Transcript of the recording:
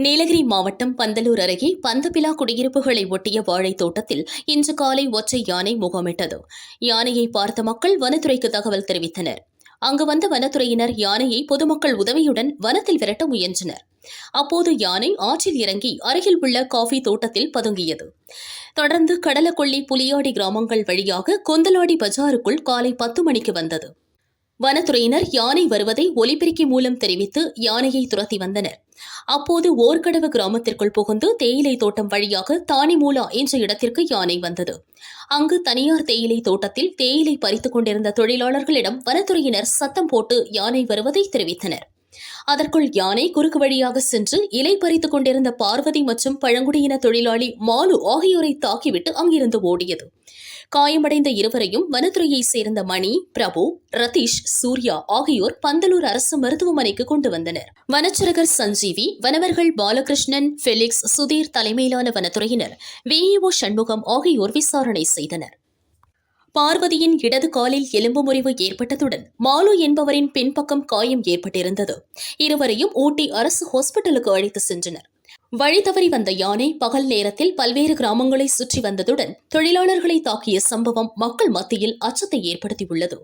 நீலகிரி மாவட்டம் பந்தலூர் அருகே பந்தபிலா குடியிருப்புகளை ஒட்டிய வாழைத் தோட்டத்தில் இன்று காலை ஒற்றை யானை முகாமிட்டது. யானையை பார்த்த மக்கள் வனத்துறைக்கு தகவல் தெரிவித்தனர். அங்கு வந்த வனத்துறையினர் யானையை பொதுமக்கள் உதவியுடன் வனத்தில் விரட்ட முயன்றனர். அப்போது யானை ஆற்றில் இறங்கி அருகில் உள்ள காஃபி தோட்டத்தில் பதுங்கியது. தொடர்ந்து கடலக்கொள்ளி புலியாடி கிராமங்கள் வழியாக கொந்தலாடி பஜாருக்குள் காலை பத்து மணிக்கு வந்தது. வனத்துறையினர் யானை வருவதை ஒலிபெருக்கி மூலம் தெரிவித்து யானையை துரத்தி வந்தனர். அப்போது ஓர்கடவு கிராமத்திற்குள் புகுந்து தேயிலை தோட்டம் வழியாக தானிமூலா என்ற இடத்திற்கு யானை வந்தது. அங்கு தனியார் தேயிலை தோட்டத்தில் தேயிலை பறித்துக் கொண்டிருந்த தொழிலாளர்களிடம் வனத்துறையினர் சத்தம் போட்டு யானை வருவதை தெரிவித்தனர். அதற்குள் யானை குறுக்கு வழியாக சென்று இலை பறித்துக் கொண்டிருந்த பார்வதி மற்றும் பழங்குடியின தொழிலாளி மாலு ஆகியோரை தாக்கிவிட்டு அங்கிருந்து ஓடியது. காயமடைந்த இருவரையும் வனத்துறையைச் சேர்ந்த மணி பிரபு ரதீஷ் சூர்யா ஆகியோர் பந்தலூர் அரசு மருத்துவமனைக்கு கொண்டு வந்தனர். வனச்சரகர் சஞ்சீவி வனவர்கள் பாலகிருஷ்ணன் ஃபெலிக்ஸ் சுதீர் தலைமையிலான வனத்துறையினர் விஇஓ சண்முகம் ஆகியோர் விசாரணை செய்தனர். பார்வதியின் இடது காலில் எலும்பு முறிவு ஏற்பட்டதுடன் மாலு என்பவரின் பின்பக்கம் காயம் ஏற்பட்டிருந்தது. இருவரையும் ஊட்டி அரசு ஹாஸ்பிட்டலுக்கு அழைத்து சென்றனர். வழி தவறி வந்த யானை பகல் நேரத்தில் பல்வேறு கிராமங்களை சுற்றி வந்ததுடன் தொழிலாளர்களை தாக்கிய சம்பவம் மக்கள் மத்தியில் அச்சத்தை ஏற்படுத்தியுள்ளது.